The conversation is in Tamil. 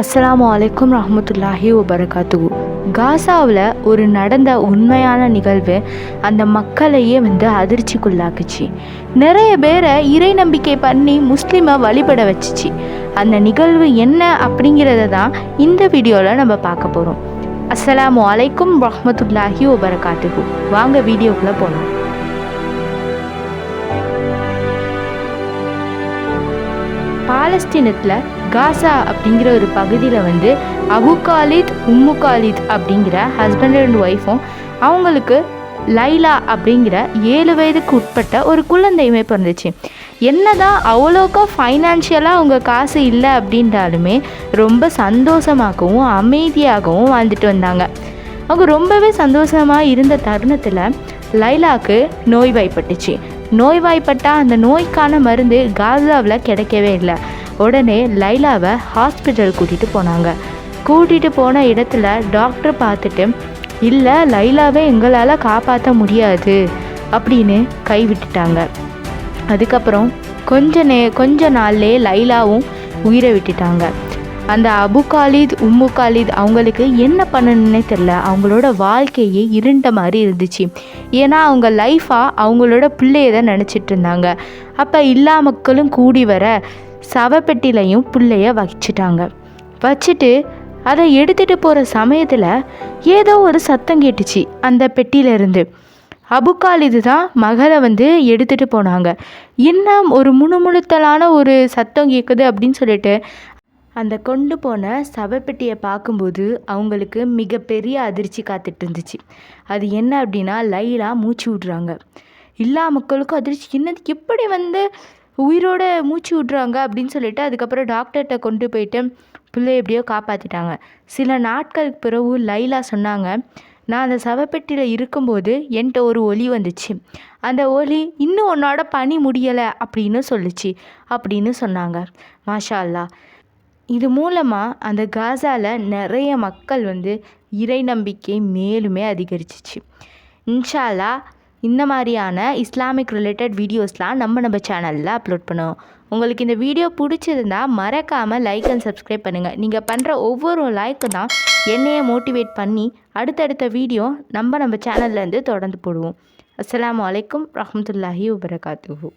அஸ்லாம் அலைக்கும் ரஹ்மத்துல்லாஹி வபரகாத்துஹு. காசாவில் ஒரு நடந்த உண்மையான நிகழ்வு அந்த மக்களையே வந்து அதிர்ச்சிக்குள்ளாக்குச்சு. நிறைய பேரை இறை நம்பிக்கை பண்ணி முஸ்லீமை வழிபட வச்சுச்சு. அந்த நிகழ்வு என்ன அப்படிங்கிறத தான் இந்த வீடியோவில் நம்ம பார்க்க போகிறோம் அஸ்ஸலாமு அலைக்கும் ரஹமத்துல்லாஹி வபரகாத்துஹு. வாங்க வீடியோக்குள்ளே போகலாம் பாலஸ்தீனத்தில் காசா அப்படிங்கிற ஒரு பகுதியில் வந்து அபு காலித் உம்மு காலித் அப்படிங்கிற ஹஸ்பண்ட் அண்ட் ஒய்ஃபும் அவங்களுக்கு லைலா அப்படிங்கிற ஏழு வயதுக்கு உட்பட்ட ஒரு குழந்தையுமே பிறந்துச்சு. என்னதான் அவ்வளோக்கா ஃபைனான்ஷியலாக அவங்க காசு இல்லை அப்படின்றாலுமே ரொம்ப சந்தோஷமாகவும் அமைதியாகவும் வாழ்ந்துட்டு வந்தாங்க. அவங்க ரொம்பவே சந்தோஷமாக இருந்த தருணத்தில் லைலாக்கு நோய்வாய்ப்பட்டுச்சு. நோய்வாய்ப்பட்டால் அந்த நோய்க்கான மருந்து காசாவில் கிடைக்கவே இல்லை. உடனே லைலாவை ஹாஸ்பிட்டல் கூட்டிகிட்டு போனாங்க. கூட்டிகிட்டு போன இடத்துல டாக்டர் பார்த்துட்டு இல்லை லைலாவை எங்களால் காப்பாற்ற முடியாது அப்படின்னு கைவிட்டுட்டாங்க அதுக்கப்புறம் கொஞ்ச நே கொஞ்ச நாள்லேயே லைலாவும் உயிரை விட்டுட்டாங்க. அந்த அபு காலித் உம்மு காலித் அவங்களுக்கு என்ன பண்ணணுன்னே தெரில அவங்களோட வாழ்க்கையே இருண்ட மாதிரி இருந்துச்சு. ஏன்னா அவங்க லைஃபாக அவங்களோட பிள்ளையை தான் நினச்சிட்டு இருந்தாங்க. அப்போ எல்லா மக்களும் கூடி வர சவப்பெட்டிலையும் பிள்ளைய வச்சிட்டாங்க. வச்சுட்டு அதை எடுத்துகிட்டு போகிற சமயத்தில் ஏதோ ஒரு சத்தம் கேட்டுச்சு அந்த பெட்டியிலேருந்து. அபுகாலிது தான் மகளை வந்து எடுத்துகிட்டு போனாங்க. என்ன ஒரு முணுமுணுத்தலான ஒரு சத்தம் கேட்குது அப்படின்னு சொல்லிட்டு அந்த கொண்டு போன சவப்பெட்டியை பார்க்கும்போது அவங்களுக்கு மிகப்பெரிய அதிர்ச்சி காத்துட்டு இருந்துச்சு. அது என்ன அப்படின்னா லைலா மூச்சு விட்றாங்க. எல்லா மக்களுக்கும் அதிர்ச்சி. என்னது எப்படி வந்து உயிரோட மூச்சு விட்றாங்க அப்படின்னு சொல்லிட்டு அதுக்கப்புறம் டாக்டர்கிட்ட கொண்டு போயிட்டு பிள்ளை எப்படியோ காப்பாற்றிட்டாங்க சில நாட்களுக்கு பிறகு லைலா சொன்னாங்க நான் அந்த சவப்பெட்டியில் இருக்கும்போது என்கிட்ட ஒரு ஒலி வந்துச்சு. அந்த ஒலி இன்னும் உன்னோட பணி முடியலை அப்படின்னு சொல்லுச்சு. அப்படின்னு சொன்னாங்க. மாஷா அல்லா இது மூலமாக அந்த காசாவில் நிறைய மக்கள் வந்து இறை நம்பிக்கை மேலுமே அதிகரிச்சிச்சு. இன்ஷா இந்த மாதிரியான இஸ்லாமிக் ரிலேட்டட் வீடியோஸ்லாம் நம்ம நம்ம சேனலில் அப்லோட் பண்ணுவோம். உங்களுக்கு இந்த வீடியோ பிடிச்சிருந்தா மறக்காமல் லைக் அண்ட் சப்ஸ்கிரைப் பண்ணுங்கள் நீங்கள் பண்ணுற ஒவ்வொரு லைக்கு தான் என்னையே மோட்டிவேட் பண்ணி அடுத்தடுத்த வீடியோ நம்ம நம்ம சேனல்லேருந்து தொடர்ந்து போடுவோம். அஸ்லாம் அலைக்கும் ரஹமத்துல்லாஹி வபரகாத்துஹு.